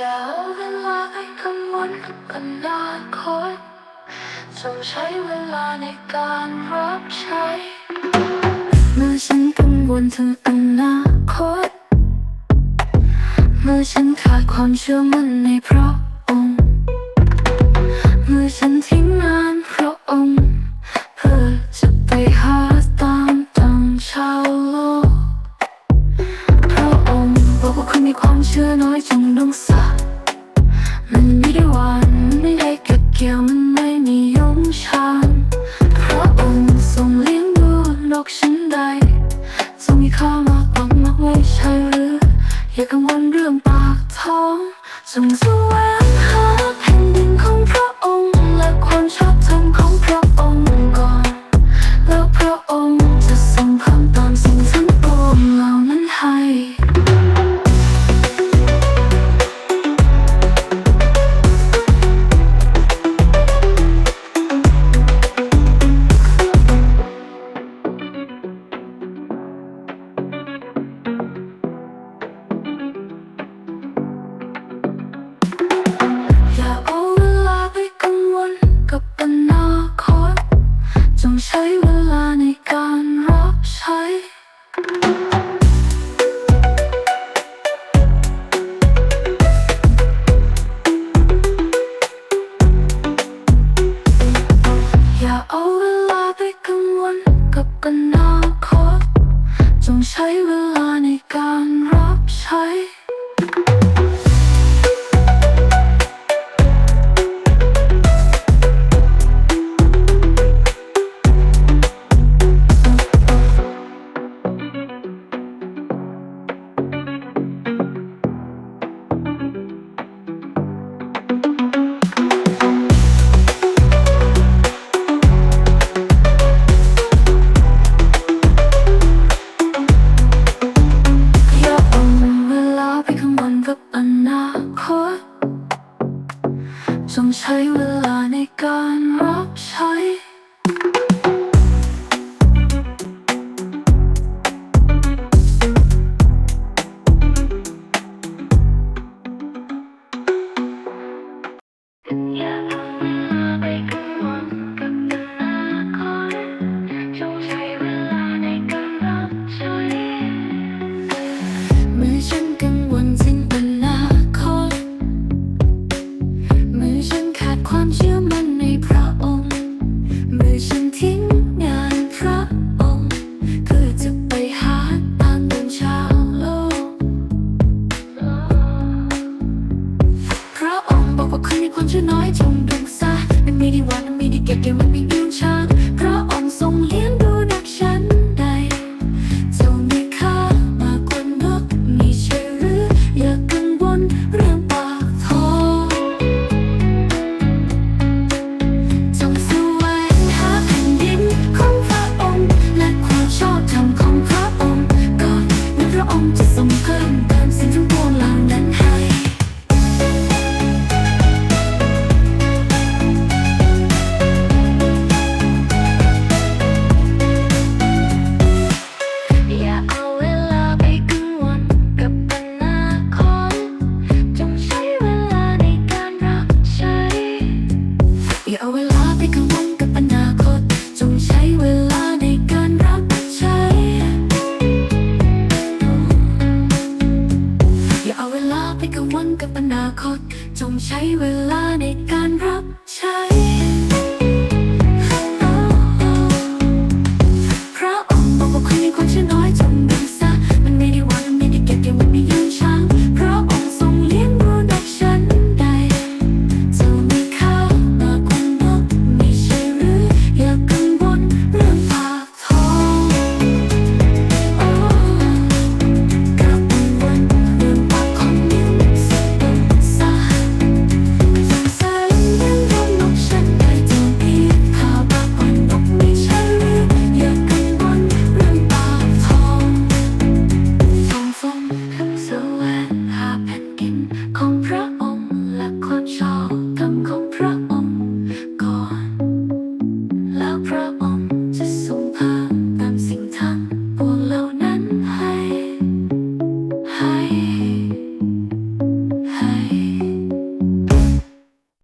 ยาเเวลาไปกังวลอนาคตจงใช้เวลาในการรับใช้ เมื่อฉันกังวลถึงอนาคต เมื่อฉันขาดความเชื่อมั่นในพระองค์ เมื่อฉันทิ้งงานพระองค์ ความเชื่อน้อยจงต้องสะมันไม่ได้วานไม่ได้เก็ดเกี่ยวมัน อย่าเอาเวลาไปกังวลกับกันนาคตจงใช้เวลาในการรับใช้ I will พอคืนในคนามชั่วน้อยจงดึงซะมันไม่ได้วันมันมีด้เก็บเกี่ยวมันมีเรื่องช้า กับอนาคต จงใช้เวลาในการรับใช้